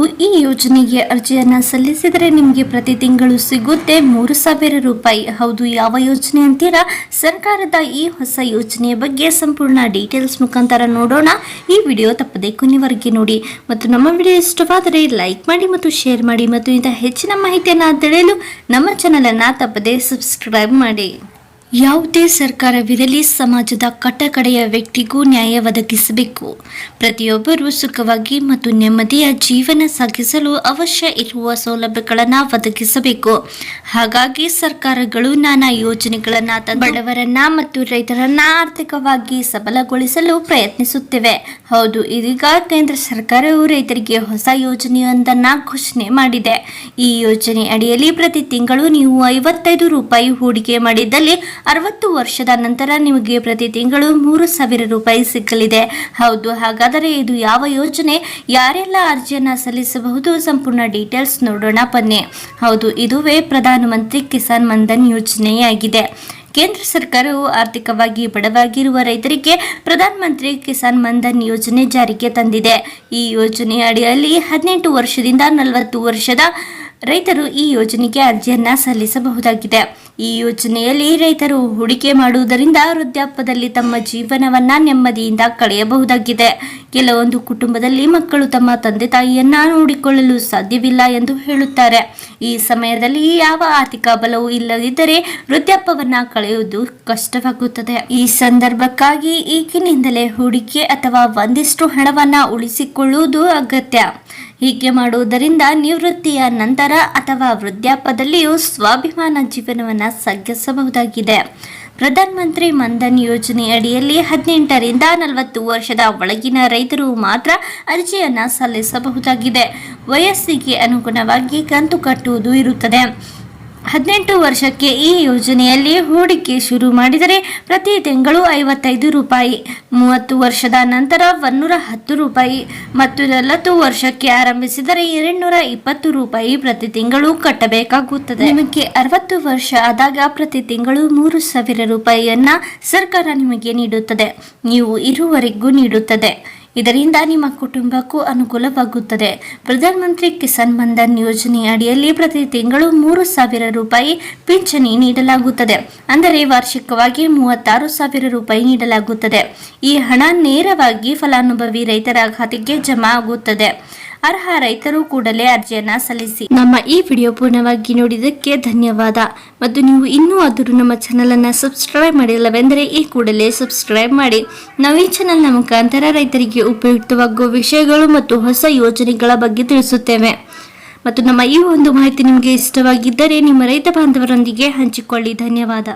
ನೀವು ಈ ಯೋಜನೆಗೆ ಅರ್ಜಿಯನ್ನು ಸಲ್ಲಿಸಿದರೆ ನಿಮಗೆ ಪ್ರತಿ ತಿಂಗಳು ಸಿಗುತ್ತೆ ಮೂರು ಸಾವಿರ ರೂಪಾಯಿ. ಹೌದು, ಯಾವ ಯೋಜನೆ ಅಂತೀರಾ? ಸರ್ಕಾರದ ಈ ಹೊಸ ಯೋಜನೆಯ ಬಗ್ಗೆ ಸಂಪೂರ್ಣ ಡೀಟೇಲ್ಸ್ ಮುಖಾಂತರ ನೋಡೋಣ. ಈ ವಿಡಿಯೋ ತಪ್ಪದೆ ಕೊನೆವರೆಗೆ ನೋಡಿ. ಮತ್ತು ನಮ್ಮ ವಿಡಿಯೋ ಇಷ್ಟವಾದರೆ ಲೈಕ್ ಮಾಡಿ ಮತ್ತು ಶೇರ್ ಮಾಡಿ. ಮತ್ತು ಇಂಥ ಹೆಚ್ಚಿನ ಮಾಹಿತಿಯನ್ನು ತಿಳಿಯಲು ನಮ್ಮ ಚಾನಲನ್ನು ತಪ್ಪದೆ ಸಬ್ಸ್ಕ್ರೈಬ್ ಮಾಡಿ. ಯಾವುದೇ ಸರ್ಕಾರವಿರಲಿ ಸಮಾಜದ ಕಟ್ಟಕಡೆಯ ವ್ಯಕ್ತಿಗೂ ನ್ಯಾಯ ಒದಗಿಸಬೇಕು. ಪ್ರತಿಯೊಬ್ಬರೂ ಸುಖವಾಗಿ ಮತ್ತು ನೆಮ್ಮದಿಯ ಜೀವನ ಸಾಗಿಸಲು ಅವಶ್ಯ ಇರುವ ಸೌಲಭ್ಯಗಳನ್ನು ಒದಗಿಸಬೇಕು. ಹಾಗಾಗಿ ಸರ್ಕಾರಗಳು ನಾನಾ ಯೋಜನೆಗಳನ್ನು ಬಡವರನ್ನ ಮತ್ತು ರೈತರನ್ನ ಆರ್ಥಿಕವಾಗಿ ಸಬಲಗೊಳಿಸಲು ಪ್ರಯತ್ನಿಸುತ್ತಿವೆ. ಹೌದು, ಇದೀಗ ಕೇಂದ್ರ ಸರ್ಕಾರವು ರೈತರಿಗೆ ಹೊಸ ಯೋಜನೆಯೊಂದನ್ನ ಘೋಷಣೆ ಮಾಡಿದೆ. ಈ ಯೋಜನೆ ಅಡಿಯಲ್ಲಿ ಪ್ರತಿ ತಿಂಗಳು ನೀವು ಐವತ್ತೈದು ರೂಪಾಯಿ ಹೂಡಿಕೆ ಮಾಡಿದ್ದಲ್ಲಿ ಅರವತ್ತು ವರ್ಷದ ನಂತರ ನಿಮಗೆ ಪ್ರತಿ ತಿಂಗಳು ಮೂರು ಸಾವಿರ ರೂಪಾಯಿ ಸಿಕ್ಕಲಿದೆ. ಹೌದು, ಹಾಗಾದರೆ ಇದು ಯಾವ ಯೋಜನೆ? ಯಾರೆಲ್ಲ ಅರ್ಜಿಯನ್ನು ಸಲ್ಲಿಸಬಹುದು? ಸಂಪೂರ್ಣ ಡೀಟೇಲ್ಸ್ ನೋಡೋಣ, ಬನ್ನಿ. ಹೌದು, ಇದುವೇ ಪ್ರಧಾನಮಂತ್ರಿ ಕಿಸಾನ್ ಮನ್ಧನ್ ಯೋಜನೆಯಾಗಿದೆ. ಕೇಂದ್ರ ಸರ್ಕಾರವು ಆರ್ಥಿಕವಾಗಿ ಬಡವಾಗಿರುವ ರೈತರಿಗೆ ಪ್ರಧಾನಮಂತ್ರಿ ಕಿಸಾನ್ ಮನ್ಧನ್ ಯೋಜನೆ ಜಾರಿಗೆ ತಂದಿದೆ. ಈ ಯೋಜನೆಯ ಅಡಿಯಲ್ಲಿ ಹದಿನೆಂಟು ವರ್ಷದಿಂದ ನಲವತ್ತು ವರ್ಷದ ರೈತರು ಈ ಯೋಜನೆಗೆ ಅರ್ಜಿಯನ್ನ ಸಲ್ಲಿಸಬಹುದಾಗಿದೆ. ಈ ಯೋಜನೆಯಲ್ಲಿ ರೈತರು ಹೂಡಿಕೆ ಮಾಡುವುದರಿಂದ ವೃದ್ಧಾಪ್ಯದಲ್ಲಿ ತಮ್ಮ ಜೀವನವನ್ನ ನೆಮ್ಮದಿಯಿಂದ ಕಳೆಯಬಹುದಾಗಿದೆ. ಕೆಲವೊಂದು ಕುಟುಂಬದಲ್ಲಿ ಮಕ್ಕಳು ತಮ್ಮ ತಂದೆ ತಾಯಿಯನ್ನ ನೋಡಿಕೊಳ್ಳಲು ಸಾಧ್ಯವಿಲ್ಲ ಎಂದು ಹೇಳುತ್ತಾರೆ. ಈ ಸಮಯದಲ್ಲಿ ಯಾವ ಆರ್ಥಿಕ ಬಲವೂ ಇಲ್ಲದಿದ್ದರೆ ವೃದ್ಧಾಪ್ಯವನ್ನ ಕಳೆಯುವುದು ಕಷ್ಟವಾಗುತ್ತದೆ. ಈ ಸಂದರ್ಭಕ್ಕಾಗಿ ಈಗಿನಿಂದಲೇ ಹೂಡಿಕೆ ಅಥವಾ ಒಂದಿಷ್ಟು ಹಣವನ್ನ ಉಳಿಸಿಕೊಳ್ಳುವುದು ಅಗತ್ಯ. ಹೀಗೆ ಮಾಡುವುದರಿಂದ ನಿವೃತ್ತಿಯ ನಂತರ ಅಥವಾ ವೃದ್ಧಾಪದಲ್ಲಿಯೂ ಸ್ವಾಭಿಮಾನ ಜೀವನವನ್ನು ಸಾಗಿಸಬಹುದಾಗಿದೆ. ಪ್ರಧಾನಮಂತ್ರಿ ಮನ್ಧನ್ ಯೋಜನೆ ಅಡಿಯಲ್ಲಿ ಹದಿನೆಂಟರಿಂದ ನಲವತ್ತು ವರ್ಷದ ಒಳಗಿನ ರೈತರು ಮಾತ್ರ ಅರ್ಜಿಯನ್ನು ಸಲ್ಲಿಸಬಹುದಾಗಿದೆ. ವಯಸ್ಸಿಗೆ ಅನುಗುಣವಾಗಿ ಕಂತು ಕಟ್ಟುವುದು ಇರುತ್ತದೆ. ಹದಿನೆಂಟು ವರ್ಷಕ್ಕೆ ಈ ಯೋಜನೆಯಲ್ಲಿ ಹೂಡಿಕೆ ಶುರು ಮಾಡಿದರೆ ಪ್ರತಿ ತಿಂಗಳು ಐವತ್ತೈದು ರೂಪಾಯಿ, ಮೂವತ್ತು ವರ್ಷದ ನಂತರ ಒನ್ನೂರ ಹತ್ತು ರೂಪಾಯಿ ಮತ್ತು ನಲವತ್ತು ವರ್ಷಕ್ಕೆ ಆರಂಭಿಸಿದರೆ ಎರಡ್ನೂರ ಇಪ್ಪತ್ತು ರೂಪಾಯಿ ಪ್ರತಿ ತಿಂಗಳು ಕಟ್ಟಬೇಕಾಗುತ್ತದೆ. ನಿಮಗೆ ಅರವತ್ತು ವರ್ಷ ಆದಾಗ ಪ್ರತಿ ತಿಂಗಳು ಮೂರು ಸಾವಿರ ರೂಪಾಯಿಯನ್ನ ಸರ್ಕಾರ ನಿಮಗೆ ನೀಡುತ್ತದೆ. ನೀವು ಇರುವರೆಗೂ ನೀಡುತ್ತದೆ. ಇದರಿಂದ ನಿಮ್ಮ ಕುಟುಂಬಕ್ಕೂ ಅನುಕೂಲವಾಗುತ್ತದೆ. ಪ್ರಧಾನಮಂತ್ರಿ ಕಿಸಾನ್ ಮನ್ಧನ್ ಯೋಜನೆ ಅಡಿಯಲ್ಲಿ ಪ್ರತಿ ತಿಂಗಳು ಮೂರು ಸಾವಿರ ರೂಪಾಯಿ ಪಿಂಚಣಿ ನೀಡಲಾಗುತ್ತದೆ. ಅಂದರೆ ವಾರ್ಷಿಕವಾಗಿ ಮೂವತ್ತಾರು ಸಾವಿರ ರೂಪಾಯಿ ನೀಡಲಾಗುತ್ತದೆ. ಈ ಹಣ ನೇರವಾಗಿ ಫಲಾನುಭವಿ ರೈತರ ಖಾತೆಗೆ ಜಮಾ ಆಗುತ್ತದೆ. ಅರ್ಹ ರೈತರು ಕೂಡಲೇ ಅರ್ಜಿಯನ್ನ ಸಲ್ಲಿಸಿ. ನಮ್ಮ ಈ ವಿಡಿಯೋ ಪೂರ್ಣವಾಗಿ ನೋಡಿದ್ದಕ್ಕೆ ಧನ್ಯವಾದ. ಮತ್ತು ನೀವು ಇನ್ನೂ ಆದರೂ ನಮ್ಮ ಚಾನಲನ್ನು ಸಬ್ಸ್ಕ್ರೈಬ್ ಮಾಡಿಲ್ಲವೆಂದರೆ ಈ ಕೂಡಲೇ ಸಬ್ಸ್ಕ್ರೈಬ್ ಮಾಡಿ. ನಾವು ಈ ಚಾನಲ್ನ ಮುಖಾಂತರ ರೈತರಿಗೆ ಉಪಯುಕ್ತವಾಗುವ ವಿಷಯಗಳು ಮತ್ತು ಹೊಸ ಯೋಜನೆಗಳ ಬಗ್ಗೆ ತಿಳಿಸುತ್ತೇವೆ. ಮತ್ತು ನಮ್ಮ ಈ ಒಂದು ಮಾಹಿತಿ ನಿಮಗೆ ಇಷ್ಟವಾಗಿದ್ದರೆ ನಿಮ್ಮ ರೈತ ಬಾಂಧವರೊಂದಿಗೆ ಹಂಚಿಕೊಳ್ಳಿ. ಧನ್ಯವಾದ.